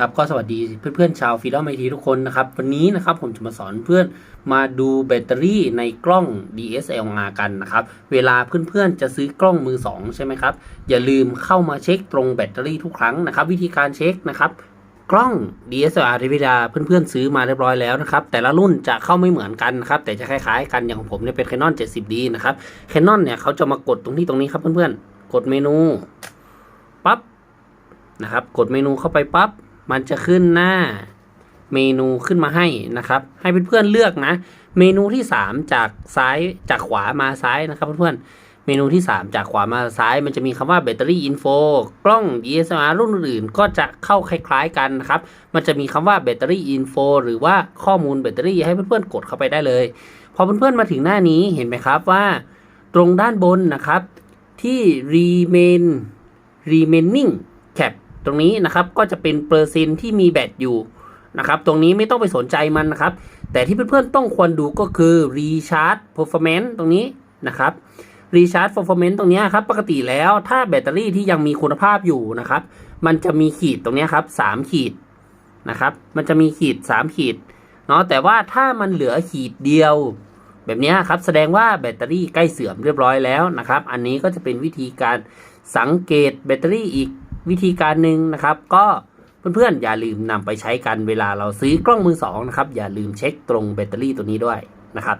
ครับก็สวัสดีเพื่อนๆชาวฟีดอมไอทีทุกคนนะครับ วันนี้นะครับผมจะมาสอนเพื่อนมาดูแบตเตอรี่ในกล้อง DSLR กันนะครับ เวลาเพื่อนๆจะซื้อกล้องมือ 2 ใช่ไหมครับ อย่าลืมเข้ามาเช็คตรงแบตเตอรี่ทุกครั้งนะครับ วิธีการเช็คนะครับกล้อง DSLR ที่เวลาเพื่อนๆซื้อมาเรียบร้อยแล้วนะครับ แต่ละรุ่นจะเข้าไม่เหมือนกันนะครับ แต่จะคล้ายๆกันอย่างของผมเนี่ยเป็น Canon 70D นะครับ Canon เนี่ยเขาจะมากดตรงที่ตรงนี้ครับเพื่อนๆกดเมนูปั๊บนะครับกดเมนูเข้าไปปั๊บ มันจะขึ้นหน้าเมนูขึ้นมาให้นะครับ ให้เพื่อนๆเลือกนะ เมนูที่ 3 จากซ้ายจากขวามาซ้ายนะครับเพื่อนๆเมนูที่ 3 จากขวามาซ้าย มันจะมีคำว่าแบตเตอรี่อินโฟกล้อง DSLR รุ่นอื่นก็จะเข้าคล้าย ๆกันนะครับ มันจะมีคำว่าแบตเตอรี่อินโฟหรือว่าข้อมูลแบตเตอรี่ให้เพื่อนๆกดเข้าไปได้เลย พอเพื่อนๆมาถึงหน้านี้เห็นไหมครับว่า ตรงด้านบนนะครับที่ remain remaining ตรงนี้นะครับก็จะเป็นเปอร์เซ็นที่มีแบตอยู่นะครับตรงนี้ไม่ต้องไปสนใจมันนะครับ แต่ที่เพื่อนๆต้องควรดูก็คือ recharge performance ตรงนี้นะครับ recharge performance ตรงนี้ครับปกติแล้วถ้าแบตเตอรี่ที่ยังมีคุณภาพอยู่นะครับ มันจะมีขีดตรงนี้ครับสามขีดนะครับมันจะมีขีดสามขีดเนาะแต่ว่าถ้ามันเหลือขีดเดียว แบบนี้ครับแสดงว่าแบตเตอรี่ใกล้เสื่อมเรียบร้อยแล้วนะครับ อันนี้ก็จะเป็นวิธีการสังเกตแบตเตอรี่อีก วิธีการหนึ่งนะครับ ก็เพื่อนๆอย่าลืมนำไปใช้กันเวลาเราซื้อกล้องมือสองนะครับอย่าลืมเช็คตรงแบตเตอรี่ตัวนี้ด้วยนะครับ